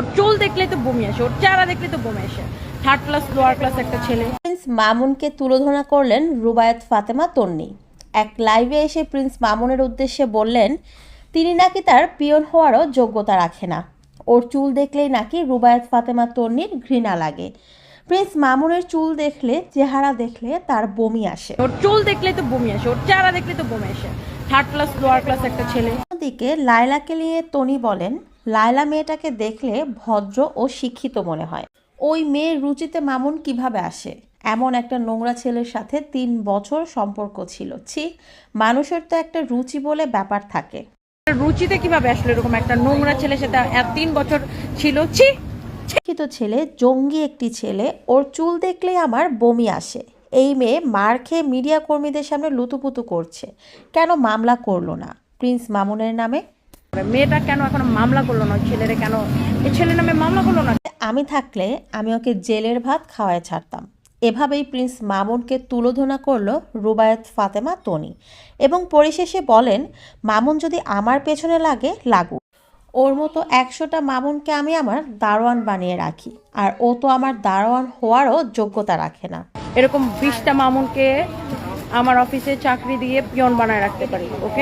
ওর চুল দেখলে তো বমি আসে ওর চেহারা দেখলে তো বমি আসে। থার্ড ক্লাস লোয়ার ক্লাস একটা ছেলে। প্রিন্স মামুনকে তুলোধনা করলেন রুবায়েত ফাতেমা তন্নি। এক লাইভে এসে প্রিন্স মামুনের উদ্দেশ্যে বললেন তিনি নাকি তার পিয়ন হওয়ারও যোগ্যতা রাখে না। ওর চুল দেখলেই নাকি রুবায়েত ফাতেমা তন্নির ঘৃণা লাগে। প্রিন্স মামুনের চুল দেখলে চেহারা দেখলে তার বমি আসে। ওর চুল দেখলে তো বমি আসে ওর চেহারা দেখলে তো বমি আসে। থার্ড ক্লাস লোয়ার ক্লাস একটা ছেলে। অন্যদিকে লায়লাকে নিয়ে তনি বলেন লায়লা মেয়েটাকে দেখলে ভদ্র ও শিক্ষিত মনে হয়। ওই মেয়ের রুচিতে মামুন কীভাবে আসে? এমন একটা নোংরা ছেলের সাথে তিন বছর সম্পর্ক ছিল। ছি মানুষের তো একটা রুচি বলে ব্যাপার থাকে। রুচিতে কীভাবে আসলো এরকম একটা নোংরা ছেলের সাথে? তিন বছর ছিল ছি। শিক্ষিত ছেলে জঙ্গি একটি ছেলে ওর চুল দেখলেই আমার বমি আসে। এই মেয়ে মার খেয়ে মিডিয়া কর্মীদের সামনে লুতুপুতু করছে। কেন মামলা করল না? প্রিন্স মামুনের নামে? মেয়েটা কেন এখন মামলা করল না? ছেলেরে কেন? এই ছেলের নামে মামলা করল না? আমি থাকলে আমি ওকে জেলের ভাত খাওয়ায় ছাড়তাম। এভাবেই প্রিন্স মামুনকে তুলোধনা করল রুবায়েত ফাতেমা তনি এবং পরিশেষে বলেন মামুন যদি আমার পেছনে লাগে লাগু। ওর মতো একশোটা মামুনকে আমি আমার দারোয়ান বানিয়ে রাখি আর ও তো আমার দারোয়ান হওয়ারও যোগ্যতা রাখে না। এরকম বিশটা মামুনকে আমার অফিসে চাকরি দিয়ে পিয়ন বানায় রাখতে পারি ওকে?